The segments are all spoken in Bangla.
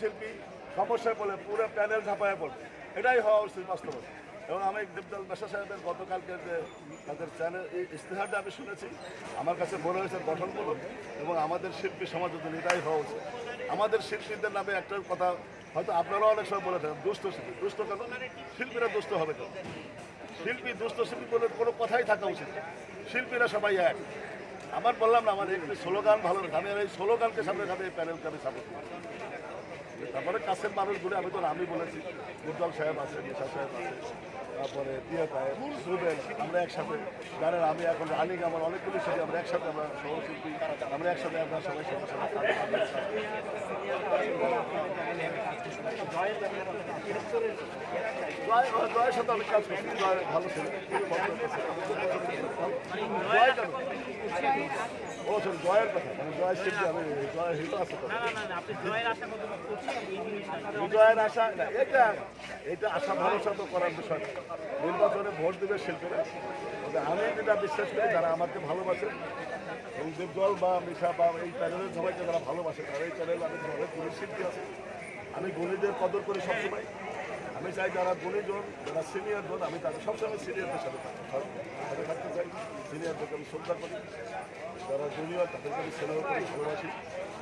শিল্পী, সমস্যায় পড়লে পুরো প্যানেল ঝাঁপায় পড়বে। এটাই হওয়া উচিত বাস্তবতা এবং আমি দেবদল বাসা সাহেবের গতকালকে যে তাদের চ্যানেল এই ইশতেহারটা আমি শুনেছি, আমার কাছে মনে হয়েছে গঠন করুন এবং আমাদের শিল্পী সমাজ এটাই হওয়া উচিত। আমাদের শিল্পীদের নামে একটা কথা, হয়তো আপনারাও অনেক সময় বলে থাকেন, দুষ্ট শিল্পী। দুষ্ট কেন? শিল্পীরা দুষ্ট হবে কেন? শিল্পী দুষ্ট শিল্পী বলে কোনো কথাই থাকা উচিত শিল্পীরা সবাই এক। আমার বললাম না, আমার একটি স্লোগান ভালো লাগে আমি এই স্লোগানকে সামনে সামনে এই প্যানেলকে আমি সাপোর্ট করি তারপরে কাছের মানুষগুলো আমি তো আমি বলেছি, উজ্জ্বল সাহেব আছে, নিশা সাহেব আছে, তারপরে দিয়ে সাহেব সুবেল আমরা একসাথে জানেন আমি এখন রানিং, আমার অনেকগুলি সাথে আমরা একসাথে, আমরা সহশিল্পী, আমরা একসাথে, আমরা সবাই সবার সাথে সাথে আমি কাজ করছি ভালো ছিল? ও সরি জয়ের কথা মানে জয় শিল্পী আমি জয় হিট আছে তো। না না না আপনি জয়ের আশা কত করছেন এই আশা না এটা এটা আশা ভরসা তো করার বিষয় না। নির্বাচনে ভোট দেবে শিল্পীরা তবে আমি যেটা বিশ্বাস করি যারা আমাকে ভালোবাসে এবং দেবদল বা মিশা বা এই প্যানেলের সবাইকে যারা ভালোবাসে তারা এই প্যানেল আমি গুণী শিল্পী আছে আমি গুণীদের কদর করি সবসময় আমি চাই যারা গুণীজন, যারা সিনিয়র জন আমি তাদের সবসময় সিনিয়রদের সাথে সাথে থাকতে চাই সিনিয়রদেরকে আমি শ্রদ্ধা করি, যারা জুনিয়র তাদেরকে আমি স্নেহ করি, ভালোবাসি।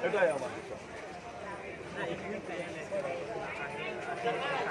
এটাই আমার প্যানেল